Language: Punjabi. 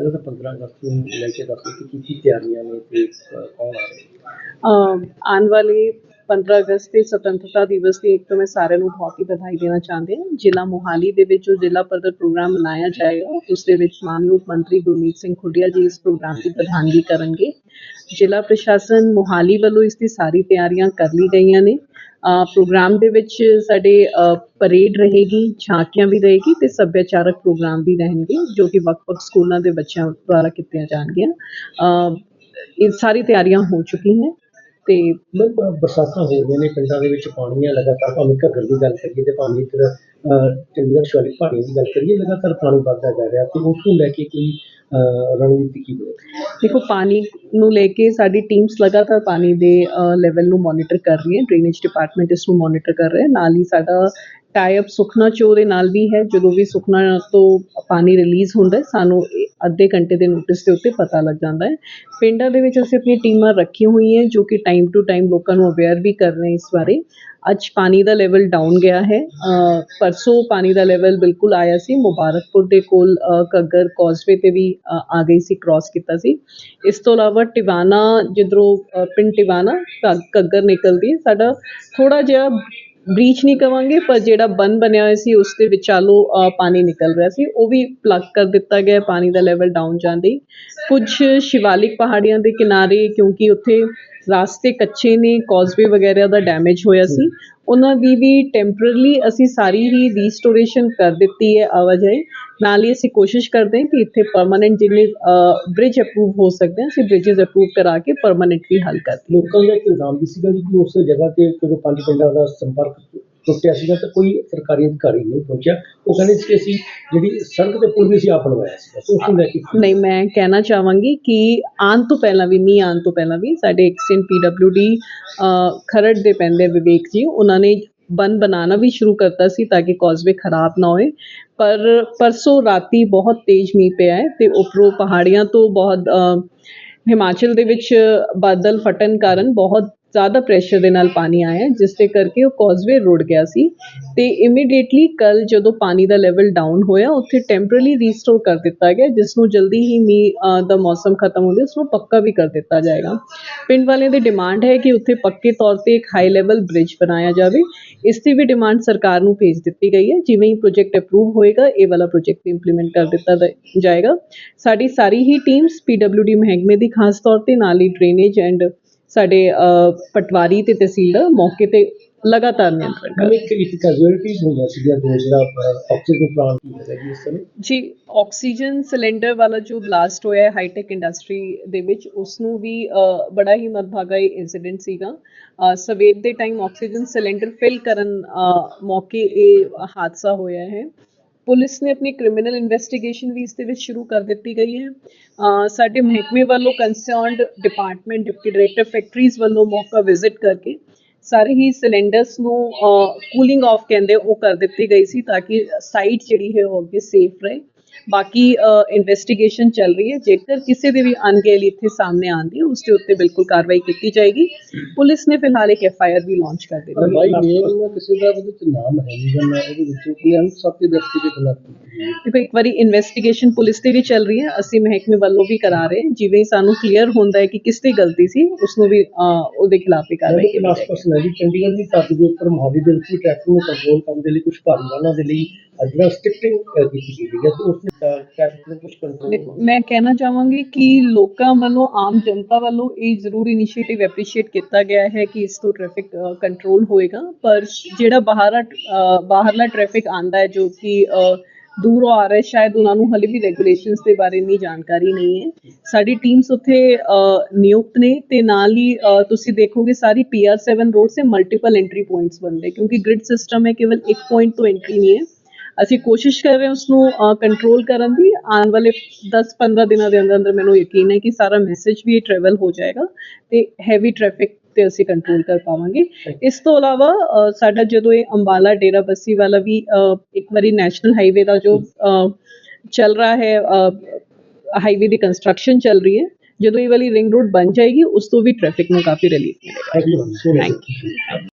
ਪਹਿਲਾਂ ਤਾਂ 15 ਅਗਸਤ ਨੂੰ ਲੈ ਕੇ ਦੱਸੋ ਕਿ ਕੀ ਕੀ ਤਿਆਰੀਆਂ ਨੇ ਤੇ ਅ, ਕੌਣ ਆ ਰਹੇ ਨੇ? ਅਮ ਆਉਣ ਵਾਲੇ 15 ਅਗਸਤ ਦੇ ਸੁਤੰਤਰਤਾ ਦਿਵਸ ਦੀ ਇੱਕ ਤਾਂ ਮੈਂ ਸਾਰਿਆਂ ਨੂੰ ਬਹੁਤ ਹੀ ਵਧਾਈ ਦੇਣਾ ਚਾਹੁੰਦੀ ਹਾਂ। ਜ਼ਿਲ੍ਹਾ ਮੋਹਾਲੀ ਦੇ ਵਿੱਚ ਜੋ ਜ਼ਿਲ੍ਹਾ ਪੱਧਰ ਪ੍ਰੋਗਰਾਮ ਮਨਾਇਆ ਜਾਏਗਾ ਉਸ ਦੇ ਵਿੱਚ ਮਾਨਯੋਗ ਮੰਤਰੀ ਗੁਰਮੀਤ ਸਿੰਘ ਖੁੱਡੀਆ ਜੀ ਇਸ ਪ੍ਰੋਗਰਾਮ ਦੀ ਪ੍ਰਧਾਨਗੀ ਕਰਨਗੇ। ਜ਼ਿਲ੍ਹਾ ਪ੍ਰਸ਼ਾਸਨ ਮੋਹਾਲੀ ਵੱਲੋਂ ਇਸ ਦੀ ਸਾਰੀ ਤਿਆਰੀਆਂ ਕਰ ਲਈ ਗਈਆਂ ਨੇ। ਪ੍ਰੋਗਰਾਮ ਦੇ ਵਿੱਚ ਸਾਡੇ ਪਰੇਡ ਰਹੇਗੀ, ਝਾਕੀਆਂ ਵੀ ਰਹੇਗੀ ਤੇ ਸੱਭਿਆਚਾਰਕ ਪ੍ਰੋਗਰਾਮ ਵੀ ਰਹਿਣਗੇ, ਜੋ ਕਿ ਵੱਖ-ਵੱਖ ਸਕੂਲਾਂ ਦੇ ਬੱਚਿਆਂ ਦੁਆਰਾ ਕੀਤੀਆਂ ਜਾਣਗੀਆਂ। ਇਹ ਸਾਰੀ ਤਿਆਰੀਆਂ ਹੋ ਚੁੱਕੀਆਂ ਤੇ ਬਰਸਾਤਾਂ ਹੋ ਰਹੀਆਂ ਨੇ, ਪਿੰਡਾਂ ਦੇ ਵਿੱਚ ਪਾਣੀ ਹੈ ਲਗਾਤਾਰ, ਭਾਵੇਂ ਘੱਗਰ ਦੀ ਗੱਲ ਕਰੀਏ ਤੇ ਭਾਵੇਂ ਇੱਧਰ ਚੰਡੀਗੜ੍ਹ ਸ਼ਿਵਾਲਿਕ ਪਹਾੜੀਆਂ ਦੀ ਗੱਲ ਕਰੀਏ, ਲਗਾਤਾਰ ਪਾਣੀ ਵੱਧਦਾ ਜਾ ਰਿਹਾ ਤੇ ਉਸ ਨੂੰ ਲੈ ਕੇ ਕੋਈ ਰਣਨੀਤੀ ਕੀ ਹੋਵੇ ਦੇਖੋ, ਪਾਣੀ ਨੂੰ ਲੈ ਕੇ ਸਾਡੀ ਟੀਮਸ ਲਗਾਤਾਰ ਪਾਣੀ ਦੇ ਲੈਵਲ ਨੂੰ ਮੋਨੀਟਰ ਕਰ ਰਹੀ ਹੈ ਡਰੇਨੇਜ ਡਿਪਾਰਟਮੈਂਟ ਇਸ ਨੂੰ ਮੋਨੀਟਰ ਕਰ ਰਿਹਾ ਹੈ। ਨਾਲ ਹੀ ਸਾਡਾ ਟਾਈ ਅਪ ਸੁਖਨਾ ਚੋ ਦੇ ਨਾਲ ਵੀ ਹੈ, ਜਦੋਂ ਵੀ ਸੁਖਨਾ ਤੋਂ ਪਾਣੀ ਰਿਲੀਜ਼ ਹੁੰਦਾ ਸਾਨੂੰ ਅੱਧੇ ਘੰਟੇ ਦੇ ਨੋਟਿਸ ਦੇ ਉੱਤੇ ਪਤਾ ਲੱਗ ਜਾਂਦਾ ਹੈ। ਪਿੰਡਾਂ ਦੇ ਵਿੱਚ ਅਸੀਂ ਆਪਣੀ ਟੀਮਾਂ ਰੱਖੀਆਂ ਹੋਈਆਂ ਜੋ ਕਿ ਟਾਈਮ ਟੂ ਟਾਈਮ ਲੋਕਾਂ ਨੂੰ ਅਵੇਅਰ ਵੀ ਕਰ ਰਹੇ ਇਸ ਬਾਰੇ। ਅੱਜ ਪਾਣੀ ਦਾ ਲੈਵਲ ਡਾਊਨ ਗਿਆ ਹੈ। ਪਰਸੋਂ ਪਾਣੀ ਦਾ ਲੈਵਲ ਬਿਲਕੁਲ ਆਇਆ ਸੀ। ਮੁਬਾਰਕਪੁਰ ਦੇ ਕੋਲ ਅ, ਘੱਗਰ ਕੌਜ਼ਵੇ ਤੇ ਵੀ ਆ ਗਈ ਸੀ ਕ੍ਰਾਸ ਕੀਤਾ ਸੀ। ਇਸ ਤੋਂ ਇਲਾਵਾ ਟਿਵਾਣਾ ਜਿੱਧਰੋਂ ਪਿੰਡ ਟਿਵਾਣਾ ਘ- ਘੱਗਰ ਨਿਕਲਦੀ ਸਾਡਾ ਥੋੜ੍ਹਾ ਜਿਹਾ ਬ੍ਰੀਚ ਨਹੀਂ ਕਵਾਂਗੇ, ਪਰ ਜਿਹੜਾ ਬੰਨ ਬਣਿਆ ਹੋਇਆ ਸੀ, ਉਸ ਦੇ ਵਿਚਾਲੋਂ ਪਾਣੀ ਨਿਕਲ ਰਿਹਾ ਸੀ। ਉਹ ਵੀ ਪਲੱਗ ਕਰ ਦਿੱਤਾ ਗਿਆ, ਪਾਣੀ ਦਾ ਲੈਵਲ ਡਾਊਨ ਜਾਂਦੇ ਹੀ ਕੁਝ ਸ਼ਿਵਾਲਿਕ ਪਹਾੜੀਆਂ ਦੇ ਕਿਨਾਰੇ, ਕਿਉਂਕਿ ਉੱਥੇ ਰਾਸਤੇ ਕੱਚੇ ਨੇ ਕੌਜ਼ਵੇ ਵਗੈਰਾ ਦਾ ਡੈਮੇਜ ਹੋਇਆ ਸੀ। ਉਹਨਾਂ ਦੀ ਵੀ ਟੈਂਪਰੇਰੀ ਅਸੀਂ ਸਾਰੀ ਹੀ ਰੀਸਟੋਰੇਸ਼ਨ ਕਰ ਦਿੱਤੀ ਹੈ ਆਵਾਜਾਈ ਨਾਲ ਹੀ ਅਸੀਂ ਕੋਸ਼ਿਸ਼ ਕਰਦੇ ਹਾਂ ਕਿ ਇੱਥੇ ਪਰਮਾਨੈਂਟ ਜਿੰਨੇ ਬ੍ਰਿਜ ਅਪਰੂਵ ਹੋ ਸਕਦੇ ਹਨ ਅਸੀਂ ਬ੍ਰਿਜਸ ਅਪਰੂਵ ਕਰਾ ਕੇ ਪਰਮਾਨੈਂਟਲੀ ਹੱਲ ਕਰ ਲੋਕਾਂ ਦਾ ਇੱਕ ਇਲਜ਼ਾਮ ਵੀ ਸੀਗਾ ਜੀ ਕਿ ਉਸ ਜਗ੍ਹਾ ਤੇ ਜਦੋਂ ਪੰਜ ਪਿੰਡਾਂ ਦਾ ਸੰਪਰਕ ਟੁੱਟਿਆ ਸੀਗਾ ਤਾਂ ਕੋਈ ਸਰਕਾਰੀ ਅਧਿਕਾਰੀ ਨਹੀਂ ਪਹੁੰਚਿਆ। ਉਹ ਕਹਿੰਦੇ ਸੀ ਕਿ ਅਸੀਂ ਜਿਹੜੀ ਸੜਕ ਤੇ ਪੁਲ ਵੀ ਅਸੀਂ ਆਪ ਬਣਵਾਇਆ ਸੀ ਉਸ ਨੂੰ ਲੈ ਕੇ ਨਹੀਂ, ਮੈਂ ਕਹਿਣਾ ਚਾਹਾਂਗੀ ਕਿ ਆਉਣ ਤੋਂ ਪਹਿਲਾਂ ਵੀ, ਮੀਂਹ ਆਉਣ ਤੋਂ ਪਹਿਲਾਂ ਵੀ ਸਾਡੇ ਐਕਸਟੈਂਟ ਪੀਡਬਲਿਊਡੀ ਖਰੜ ਦੇ ਪੈਂਦੇ ਵਿਵੇਕ ਜੀ, ਉਹਨਾਂ ਨੇ ਬੰਨ ਬਣਾਉਣਾ ਵੀ ਸ਼ੁਰੂ ਕਰਤਾ ਸੀ ਤਾਂ ਕਿ ਕੌਜ਼ਵੇ ਖਰਾਬ ਨਾ ਹੋਏ। ਪਰ ਪਰਸੋਂ ਰਾਤੀ ਬਹੁਤ ਤੇਜ਼ ਮੀਂਹ ਪਿਆ ਹੈ ਤੇ ਉੱਪਰੋਂ ਪਹਾੜੀਆਂ ਤੋਂ ਬਹੁਤ ਹਿਮਾਚਲ ਦੇ ਵਿੱਚ ਬਾਦਲ ਫਟਣ ਕਾਰਨ ਬਹੁਤ ਜ਼ਿਆਦਾ ਪ੍ਰੈਸ਼ਰ ਦੇ ਨਾਲ ਪਾਣੀ ਆਇਆ ਜਿਸ ਦੇ ਕਰਕੇ ਉਹ ਕੌਜ਼ਵੇ ਰੁੜ ਗਿਆ ਸੀ ਅਤੇ ਇਮੀਡੀਏਟਲੀ ਕੱਲ੍ਹ ਜਦੋਂ ਪਾਣੀ ਦਾ ਲੈਵਲ ਡਾਊਨ ਹੋਇਆ, ਉੱਥੇ ਟੈਂਪਰੇਰੀ ਰੀਸਟੋਰ ਕਰ ਦਿੱਤਾ ਗਿਆ ਜਿਸ ਨੂੰ ਜਲਦੀ ਹੀ ਮੀਂਹ ਦਾ ਮੌਸਮ ਖਤਮ ਹੁੰਦੇ ਉਸ ਨੂੰ ਪੱਕਾ ਵੀ ਕਰ ਦਿੱਤਾ ਜਾਏਗਾ। ਪਿੰਡ ਵਾਲਿਆਂ ਦੀ ਡਿਮਾਂਡ ਹੈ ਕਿ ਉੱਥੇ ਪੱਕੇ ਤੌਰ ਤੇ ਇੱਕ ਹਾਈ ਲੈਵਲ ਬ੍ਰਿਜ ਬਣਾਇਆ ਜਾਵੇ। ਇਸ ਦੀ ਵੀ ਡਿਮਾਂਡ ਸਰਕਾਰ ਨੂੰ ਭੇਜ ਦਿੱਤੀ ਗਈ ਹੈ। ਜਿਵੇਂ ਹੀ ਪ੍ਰੋਜੈਕਟ ਅਪਰੂਵ ਹੋਏਗਾ, ਇਹ ਵਾਲਾ ਪ੍ਰੋਜੈਕਟ ਇੰਪਲੀਮੈਂਟ ਕਰ ਦਿੱਤਾ ਦ- ਜਾਏਗਾ। ਸਾਡੀ ਸਾਰੀ ਹੀ ਟੀਮਸ ਪੀਡਬਲਿਊਡੀ ਮਹਿਕਮੇ ਦੀ ਖਾਸ ਤੌਰ ਤੇ ਨਾਲ ਹੀ ਡਰੇਨੇਜ ਐਂਡ ਸਾਡੇ ਪਟਵਾਰੀ ਤੇ ਤਹਿਸੀਲਦਾਰ ਮੌਕੇ ਤੇ ਲਗਾਤਾਰ ਨਿਯੰਤਰਣ ਕਰ ਇੱਕ ਇੱਕ ਕੈਜੁਅਲਟੀਜ਼ ਹੋਈਆਂ ਸੀਗੀਆਂ ਦੋ ਜਿਹੜਾ ਆਕਸੀਜਨ ਪਲਾਂਟ ਕੀ ਹੈਗਾ ਜੀ ਇਸ ਸਮੇਂ। ਜੀ ਆਕਸੀਜਨ ਸਿਲੰਡਰ ਵਾਲਾ ਜੋ ਬਲਾਸਟ ਹੋਇਆ ਹੈ ਹਾਈਟੈਕ ਇੰਡਸਟਰੀ ਦੇ ਵਿੱਚ ਉਸ ਨੂੰ ਵੀ ਬੜਾ ਹੀ ਮੰਦਭਾਗਾ ਇਨਸੀਡੈਂਟ ਸੀਗਾ। ਸਵੇਰ ਦੇ ਟਾਈਮ ਆਕਸੀਜਨ ਸਿਲੰਡਰ ਫਿਲ ਕਰਨ ਮੌਕੇ ਇਹ ਹਾਦਸਾ ਹੋਇਆ ਹੈ। ਪੁਲਿਸ ਨੇ ਆਪਣੀ ਕ੍ਰਿਮੀਨਲ ਇਨਵੈਸਟੀਗੇਸ਼ਨ ਵੀ ਇਸ ਦੇ ਵਿੱਚ ਸ਼ੁਰੂ ਕਰ ਦਿੱਤੀ ਗਈ ਹੈ। ਸਾਡੇ ਮਹਿਕਮੇ ਵੱਲੋਂ concerned department deputy director factories ਵੱਲੋਂ ਮੌਕਾ ਵਿਜ਼ਿਟ ਕਰਕੇ ਸਾਰੇ ਹੀ ਸਿਲੰਡਰਸ ਨੂੰ ਕੂਲਿੰਗ ਆਫ ਕਹਿੰਦੇ ਉਹ ਕਰ ਦਿੱਤੀ ਗਈ ਸੀ ਤਾਂ ਕਿ ਸਾਈਟ ਜਿਹੜੀ ਹੈ ਉਹ ਅੱਗੇ ਸੇਫ ਰਹੇ। ਬਾਕੀ ਇਨਵੈਸਟੀਗੇਸ਼ਨ ਚੱਲ ਰਹੀ ਹੈ। ਜੇਕਰ ਕਿਸੇ ਦੇ ਵੀ ਅਣਗਹਿਲੀ ਇੱਥੇ ਸਾਹਮਣੇ ਆਉਂਦੀ ਹੈ ਉਸ ਦੇ ਉੱਤੇ ਬਿਲਕੁਲ ਕਾਰਵਾਈ ਕੀਤੀ ਜਾਏਗੀ। ਪੁਲਿਸ ਨੇ ਫਿਲਹਾਲ ਇੱਕ ਐਫ ਆਈ ਆਰ ਵੀ ਲਾਂਚ ਕਰ ਦਿੱਤੀ ਹੈ। ਬਾਈ ਮੇਨ ਕਿਸੇ ਦਾ ਉਹਦੇ ਵਿੱਚ ਨਾਮ ਹੈ ਨਹੀਂ ਗਾ ਮੈਂ ਉਹਦੇ ਵਿੱਚ ਕੋਈ ਅਨਸੱਤੇ ਵਿਅਕਤੀ ਦੇ ਖਿਲਾਫ। ਦੇਖੋ ਇੱਕ ਵਾਰੀ ਇਨਵੈਸਟੀਗੇਸ਼ਨ ਪੁਲਿਸ ਦੀ ਵੀ ਚੱਲ ਰਹੀ ਹੈ। ਅਸੀਂ ਮਹਿਕਮੇ ਵੱਲੋਂ ਵੀ ਕਰਾ ਰਹੇ ਹਾਂ। ਜਿਵੇਂ ਸਾਨੂੰ ਕਲੀਅਰ ਹੁੰਦਾ ਹੈ ਕਿ ਕਿਸ ਦੀ ਗਲਤੀ ਸੀ ਉਸ ਨੂੰ ਵੀ ਉਹਦੇ ਖਿਲਾਫ ਵੀ ਕਾਰਵਾਈ ਕੀਤੀ ਜਾਏਗੀ। ਪਰਸਨ ਹੈ ਜੀ ਚੰਡੀਗੜ੍ਹ ਦੀ ਧਰਤੀ ਦੇ ਉੱਪਰ ਮੋਹਾਲੀ ਦੇ ਵਿੱਚ ਟ੍ਰੈਫਿਕ ਨੂੰ ਕੰਟਰੋਲ ਕਰਨ ਦੇ ਲਈ ਕੁਝ ਭਾਰੀ ਵਾਹਨਾਂ ਦੇ ਲਈ ਕੀਤੀ ਗਈ ਹੈ ਉਸ ਨੇ ਕੁਝ ਕੰਟਰੋਲ ਮੈਂ ਕਹਿਣਾ ਚਾਹਾਂਗੀ ਕਿ ਲੋਕਾਂ ਵੱਲੋਂ ਆਮ ਜਨਤਾ ਵੱਲੋਂ ਇਹ ਜ਼ਰੂਰ ਇਨੀਸ਼ੀਏਟਿਵ ਐਪਰੀਸ਼ੀਏਟ ਕੀਤਾ ਗਿਆ ਹੈ ਕਿ ਇਸ ਤੋਂ ਟ੍ਰੈਫਿਕ ਕੰਟਰੋਲ ਹੋਏਗਾ। ਪਰ ਜਿਹੜਾ ਬਾਹਰ ਬਾਹਰਲਾ ਟ੍ਰੈਫਿਕ ਆਂਦਾ ਹੈ ਜੋ ਕਿ ਦੂਰੋਂ ਆ ਰਿਹਾ ਸ਼ਾਇਦ ਉਹਨਾਂ ਨੂੰ ਹਲੇ ਵੀ ਰੈਗੂਲੇਸ਼ਨਸ ਦੇ ਬਾਰੇ ਇੰਨੀ ਜਾਣਕਾਰੀ ਨਹੀਂ ਹੈ। ਸਾਡੀ ਟੀਮਸ ਉੱਥੇ ਨਿਯੁਕਤ ਨੇ ਤੇ ਨਾਲ ਹੀ ਤੁਸੀਂ ਦੇਖੋਗੇ ਸਾਰੀ PR7 ਰੋਡ ਸੇ ਮਲਟੀਪਲ ਐਂਟਰੀ ਪੁਆਇੰਟਸ ਬਣਦੇ ਕਿਉਂਕਿ ਗ੍ਰਿਡ ਸਿਸਟਮ ਹੈ ਕੇਵਲ ਇੱਕ ਪੁਆਇੰਟ ਤੋਂ ਐਂਟਰੀ ਨਹੀਂ ਹੈ। ਅਸੀਂ ਕੋਸ਼ਿਸ਼ ਕਰ ਰਹੇ ਹਾਂ ਉਸ ਨੂੰ ਕੰਟਰੋਲ ਕਰਨ ਦੀ। ਆਉਣ ਵਾਲੇ 10-15 ਦਿਨਾਂ ਦੇ ਅੰਦਰ ਅੰਦਰ ਮੈਨੂੰ ਯਕੀਨ ਹੈ ਕਿ ਸਾਰਾ ਮੈਸੇਜ ਵੀ ਟਰੈਵਲ ਹੋ ਜਾਏਗਾ ਤੇ ਹੈਵੀ ਟ੍ਰੈਫਿਕ ਤੇ ਅਸੀਂ ਕੰਟਰੋਲ ਕਰ ਪਾਵਾਂਗੇ। ਇਸ ਤੋਂ ਇਲਾਵਾ ਸਾਡਾ ਜਦੋਂ ਇਹ ਅੰਬਾਲਾ ਡੇਰਾ ਬੱਸੀ ਵਾਲਾ ਵੀ ਇੱਕ ਵਾਰੀ ਨੈਸ਼ਨਲ ਹਾਈਵੇ ਦਾ ਜੋ ਚੱਲ ਰਿਹਾ ਹੈ ਹਾਈਵੇ ਦੀ ਕੰਸਟਰਕਸ਼ਨ ਚੱਲ ਰਹੀ ਹੈ ਜਦੋਂ ਇਹ ਵਾਲੀ ਰਿੰਗ ਰੋਡ ਬਣ ਜਾਏਗੀ ਉਸ ਤੋਂ ਵੀ ਟ੍ਰੈਫਿਕ ਨੂੰ ਕਾਫੀ ਰਿਲੀਫ ਮਿਲੇਗਾ। Thank you